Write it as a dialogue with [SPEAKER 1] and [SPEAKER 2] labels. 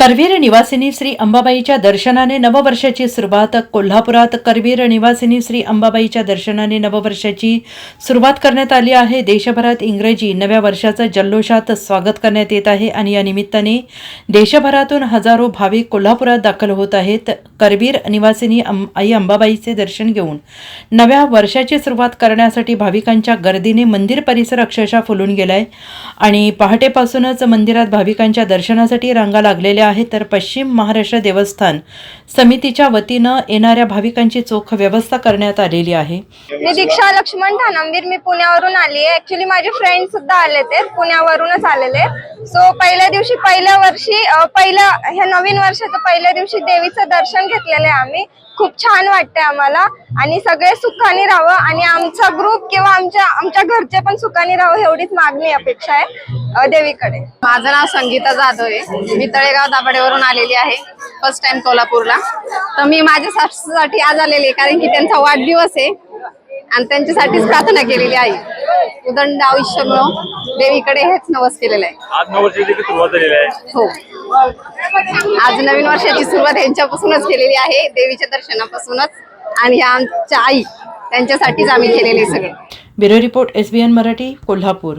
[SPEAKER 1] करवीर निवासिनी श्री अंबाबाईच्या दर्शनाने नववर्षाची सुरुवात कोल्हापुरात करवीर निवासिनी श्री अंबाबाईच्या दर्शनाने नववर्षाची सुरुवात करण्यात आली आहे. देशभरात इंग्रजी नव्या वर्षाचं जल्लोषात स्वागत करण्यात येत आहे आणि या निमित्ताने देशभरातून हजारो भाविक कोल्हापुरात दाखल होत आहेत. करवीर निवासिनी अं- आई अंबाबाईचे दर्शन घेऊन नव्या वर्षाची सुरुवात करण्यासाठी भाविकांच्या गर्दीने मंदिर परिसर अक्षरशः फुलून गेलाय. आणि पहाटेपासूनच मंदिरात भाविकांच्या दर्शनासाठी रांगा लागलेल्या आहे तर पश्चिम महाराष्ट्र देवस्थान. समितीच्या वतीनं येणाऱ्या भाविकांची चोख व्यवस्था करण्यात आलेली आहे.
[SPEAKER 2] मी दीक्षा लक्ष्मण धानंबीर मी पुण्यावरून आली आहे. ऍक्च्युली माझे फ्रेंड सुद्धा आले ते पुण्यावरूनच आलेले सो पहिल्या दिवशी पहिल्या वर्षी पहिल्या ह्या नवीन वर्षाचं पहिल्या दिवशी देवीचं दर्शन घेतलेलं आहे आम्ही. खूप छान वाटतंय आम्हाला. आणि सगळे सुखाने राहावं. आणि आमचा ग्रुप किंवा आमच्या आमच्या घरचे पण सुखाने राहावं एवढीच मागणी अपेक्षा आहे देवीकडे.
[SPEAKER 3] माझं नाव संगीता जाधव आहे. मी तळेगाव दाभाडेवरून आलेली आहे. फर्स्ट टाइम कोल्हापूरला. तर मी माझ्या सासूसाठी आज आलेली आहे कारण की त्यांचा वाढदिवस आहे. आणि त्यांच्यासाठीच प्रार्थना केलेली आहे. उदंड आयुष्य मिळो देवीकडे हेच नवस केलेलं आहे.
[SPEAKER 4] आज नववर्षाची देखील सुरुवात झालेली आहे.
[SPEAKER 3] हो. आज नवीन वर्षाची सुरुवात यांच्यापासूनच केलेली आहे देवीच्या दर्शनापासूनच. आणि ह्या आमच्या आई त्यांच्यासाठीच आम्ही केलेले सगळे.
[SPEAKER 1] Bureau report S B N Marathi Kolhapur.